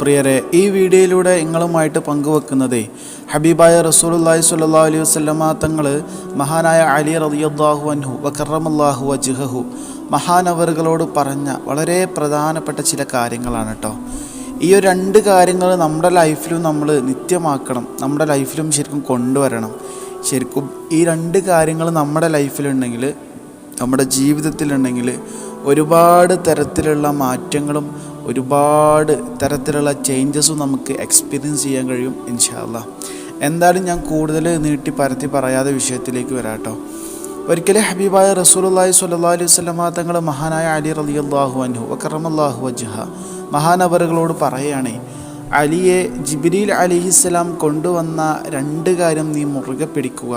പ്രിയരെ ഈ വീഡിയോയിലൂടെ നിങ്ങളുമായിട്ട് പങ്കുവെക്കുന്നത് ഹബീബായ റസൂലുല്ലാഹി സ്വല്ലല്ലാഹു അലൈഹി വസല്ലമ തങ്ങൾ മഹാനായ അലി റളിയല്ലാഹു അൻഹു വക്കറമല്ലാഹു അജിഹു മഹാനവറുകളോട് പറഞ്ഞ വളരെ പ്രധാനപ്പെട്ട ചില കാര്യങ്ങളാണ് കേട്ടോ ഈ ഒരു രണ്ട് കാര്യങ്ങൾ നമ്മുടെ ലൈഫിലും നമ്മൾ നിത്യമാക്കണം നമ്മുടെ ലൈഫിലും ശരിക്കും കൊണ്ടുവരണം. ശരിക്കും ഈ രണ്ട് കാര്യങ്ങൾ നമ്മുടെ ലൈഫിലുണ്ടെങ്കിൽ നമ്മുടെ ജീവിതത്തിലുണ്ടെങ്കിൽ ഒരുപാട് തരത്തിലുള്ള മാറ്റങ്ങളും ഒരുപാട് തരത്തിലുള്ള ചേഞ്ചസും നമുക്ക് എക്സ്പീരിയൻസ് ചെയ്യാൻ കഴിയും ഇൻഷാല്ല എന്തായാലും ഞാൻ കൂടുതൽ നീട്ടി പരത്തി പറയാതെ വിഷയത്തിലേക്ക് വരാട്ടോ. ഒരിക്കലും ഹബീബായ റസൂലുള്ളാഹി സ്വല്ലല്ലാഹു അലൈഹി വസല്ലമ തങ്ങൾ മഹാനായ അലി റലി റളിയല്ലാഹു അൻഹു വക്കറമല്ലാഹു വജ്ഹ മഹാനവറുകളോട് പറയുകയാണേ അലിയെ ജിബ്രീൽ അലിഹിസ്സലാം കൊണ്ടുവന്ന രണ്ട് കാര്യം നീ മുറുകെ പിടിക്കുക.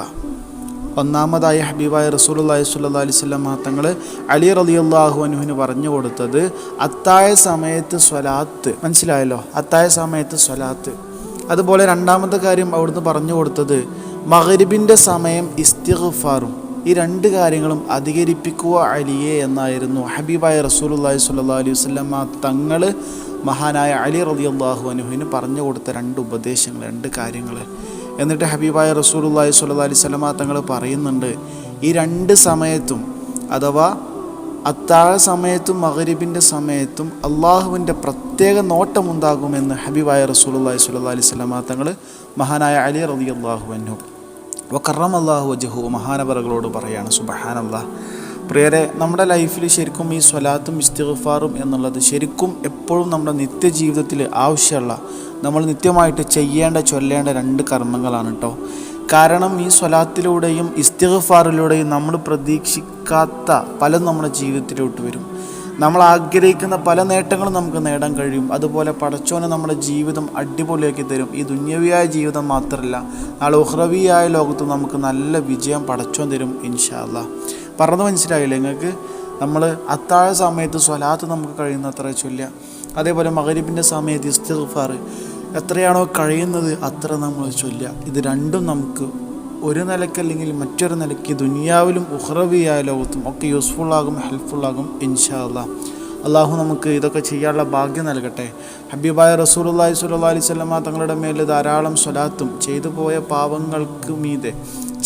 ഒന്നാമതായി ഹബീബായ റസൂലുള്ളാഹി സ്വല്ലല്ലാഹി അലൈഹി വസല്ലമ തങ്ങൾ അലി റളിയല്ലാഹു അൻഹുവിന് പറഞ്ഞു കൊടുത്തത് അത്തായ സമയത്ത് സ്വലാത്ത്. മനസ്സിലായല്ലോ? അത്തായ സമയത്ത് സ്വലാത്ത്. അതുപോലെ രണ്ടാമത്തെ കാര്യം അവിടുന്ന് പറഞ്ഞു കൊടുത്തത് മഹരിബിന്റെ സമയം ഇസ്തിഗ്ഫാറും. ഈ രണ്ട് കാര്യങ്ങളും അധികരിപ്പിക്കുക അലിയെ എന്നായിരുന്നു. ഹബീബായ റസൂലുള്ളാഹി സ്വല്ലല്ലാഹി അലൈഹി വസല്ലമ തങ്ങൾ മഹാനായ അലി റളിയല്ലാഹു അനുഹിന് പറഞ്ഞു കൊടുത്ത രണ്ട് ഉപദേശങ്ങൾ രണ്ട് കാര്യങ്ങൾ എന്നിട്ട് ഹബീബായ റസൂലുള്ളാഹി സ്വല്ലല്ലാഹി അലൈഹി വസല്ലമ തങ്ങൾ പറയുന്നുണ്ട് ഈ രണ്ട് സമയത്തും അഥവാ അത്താഴ സമയത്തും മഗ്രിബിന്റെ സമയത്തും അള്ളാഹുവിന്റെ പ്രത്യേക നോട്ടമുണ്ടാകുമെന്ന് ഹബീബായ റസൂലുള്ളാഹി സ്വല്ലല്ലാഹി അലൈഹി വസല്ലമ തങ്ങൾ മഹാനായ അലി റബി അള്ളാഹു അൻഹു വക്കറം അള്ളാഹു വജഹു മഹാനവറകളോട് പറയാണ് സുബഹാനല്ലാഹ്. പ്രിയരെ നമ്മുടെ ലൈഫിൽ ശരിക്കും ഈ സ്വലാത്തും ഇസ്തിഗ്ഫാറും എന്നുള്ളത് ശരിക്കും എപ്പോഴും നമ്മുടെ നിത്യജീവിതത്തിൽ ആവശ്യമുള്ള നമ്മൾ നിത്യമായിട്ട് ചെയ്യേണ്ട ചൊല്ലേണ്ട രണ്ട് കർമ്മങ്ങളാണ് കേട്ടോ കാരണം ഈ സ്വലാത്തിലൂടെയും ഇസ്തിഗ്ഫാറിലൂടെയും നമ്മൾ പ്രതീക്ഷിക്കാത്ത പലതും നമ്മുടെ ജീവിതത്തിലോട്ട് വരും. നമ്മൾ ആഗ്രഹിക്കുന്ന പല നേട്ടങ്ങളും നമുക്ക് നേടാൻ കഴിയും. അതുപോലെ പടച്ചോനെ നമ്മുടെ ജീവിതം അടിപൊളിയാക്കി തരും. ഈ ദുന്യവിയായ ജീവിതം മാത്രമല്ല നാളെ ഉഹ്റവിയായ ലോകത്ത് നമുക്ക് നല്ല വിജയം പടച്ചോൻ തരും ഇൻഷാല്ല പറഞ്ഞു മനസ്സിലായില്ലേ? നിങ്ങൾക്ക് നമ്മൾ അത്താഴ സമയത്ത് സ്വലാത്ത് നമുക്ക് കഴിയുന്നത്ര ചൊല്ലുക. അതേപോലെ മകരിബിന്റെ സമയത്ത് ഇസ്തിഫാർ എത്രയാണോ കഴിയുന്നത് അത്ര നമ്മൾ ചൊല്ലുക. ഇത് രണ്ടും നമുക്ക് ഒരു നിലയ്ക്കല്ലെങ്കിൽ മറ്റൊരു നിലയ്ക്ക് ദുനിയാവിലും ഉഹ്റവിയായ ലോകത്തും ഒക്കെ യൂസ്ഫുള്ളാകും ഹെൽപ്ഫുള്ളാകും ഇൻഷാല്ല അള്ളാഹു നമുക്ക് ഇതൊക്കെ ചെയ്യാനുള്ള ഭാഗ്യം നൽകട്ടെ. ഹബീബായ റസൂലുള്ളാഹി സ്വല്ലല്ലാഹി അലൈഹി വസല്ലമ തങ്ങളുടെ മേൽ ധാരാളം സ്വലാത്തും ചെയ്തു പോയ പാവങ്ങൾക്ക് മീതെ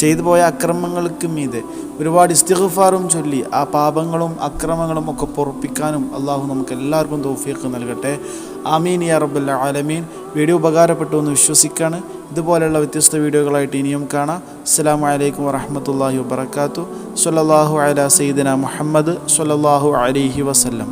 ചെയ്തു പോയ അക്രമങ്ങൾക്ക് മീതെ ഒരുപാട് ഇസ്തിഗ്ഫാറും ചൊല്ലി ആ പാപങ്ങളും അക്രമങ്ങളും ഒക്കെ പൊറപ്പിക്കാനും അള്ളാഹു നമുക്ക് എല്ലാവർക്കും തോഫിയൊക്കെ നൽകട്ടെ. ആമീൻ യാ റബ്ബൽ ആലമീൻ. വീഡിയോ ഉപകാരപ്പെട്ടു എന്ന് വിശ്വസിക്കാണ്. ഇതുപോലെയുള്ള വ്യത്യസ്ത വീഡിയോകളായിട്ട് ഇനിയും കാണാം. അസ്സാം വലൈക്കും വറഹമത്തല്ലാഹി വബർക്കാത്തു സല്ലല്ലാഹു അല സയ്യിദന മുഹമ്മദ് സല്ലല്ലാഹു അലൈഹി വസല്ലം.